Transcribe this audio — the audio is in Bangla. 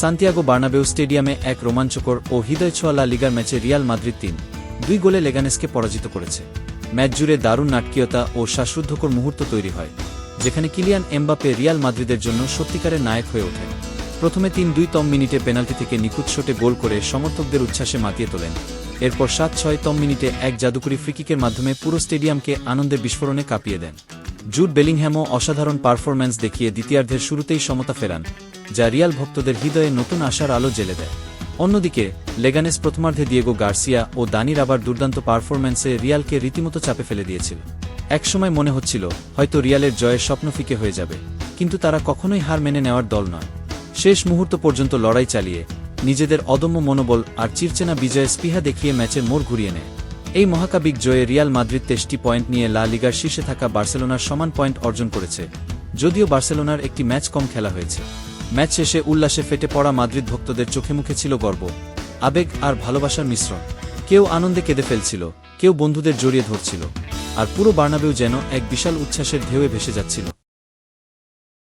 সান্তিয়াগো বার্নাবেউ স্টেডিয়ামে এক রোমাঞ্চকর ও হৃদয়ছোয়া লা লিগার ম্যাচে রিয়াল মাদ্রিদ তিন, দুই গোলে লেগানেসকে পরাজিত করেছে। ম্যাচ জুড়ে দারুণ নাটকীয়তা ও শ্বাসরুদ্ধকর মুহূর্ত তৈরি হয়, যেখানে কিলিয়ান এমবাপে রিয়াল মাদ্রিদের জন্য সত্যিকারের নায়ক হয়ে ওঠে প্রথমে তিন দুই তম মিনিটে পেনাল্টি থেকে নিখুঁত শটে গোল করে সমর্থকদের উচ্ছ্বাসে মাতিয়ে তোলেন। এরপর সাত ছয় তম মিনিটে এক জাদুকরী ফ্রিকিকের মাধ্যমে পুরো স্টেডিয়ামকে আনন্দের বিস্ফোরণে কাঁপিয়ে দেন। জুড বেলিংহ্যামও অসাধারণ পারফরম্যান্স দেখিয়ে দ্বিতীয়ার্ধের শুরুতেই সমতা ফেরান, যা রিয়াল ভক্তদের হৃদয়ে নতুন আশার আলো জেলে দেয়। অন্যদিকে, লেগানেস প্রথমার্ধে দিয়েগো গার্সিয়া ও দানির আবার দুর্দান্ত পারফরম্যান্সে রিয়ালকে রীতিমতো চাপে ফেলে দিয়েছিল। একসময় মনে হচ্ছিল, হয়তো রিয়ালের জয়ের স্বপ্ন ফিকে হয়ে যাবে, কিন্তু তারা কখনোই হার মেনে নেওয়ার দল নয়। শেষ মুহূর্ত পর্যন্ত লড়াই চালিয়ে নিজেদের অদম্য মনোবল আর চিরচেনা বিজয়ে স্পৃহা দেখিয়ে ম্যাচের মোড় ঘুরিয়ে নেয়। এই মহাকাবিক জয়ে রিয়াল মাদ্রিদ তেষ্টি পয়েন্ট নিয়ে লা লিগার শীর্ষে থাকা বার্সেলোনার সমান পয়েন্ট অর্জন করেছে, যদিও বার্সেলোনার একটি ম্যাচ কম খেলা হয়েছে। ম্যাচ শেষে উল্লাসে ফেটে পড়া মাদ্রিদ ভক্তদের চোখে মুখে ছিল গর্ব, আবেগ আর ভালোবাসার মিশ্রণ। কেউ আনন্দে কেঁদে ফেলছিল, কেউ বন্ধুদের জড়িয়ে ধরছিল, আর পুরো বার্নাবেও যেন এক বিশাল উচ্ছ্বাসের ঢেউয়ে ভেসে যাচ্ছিল।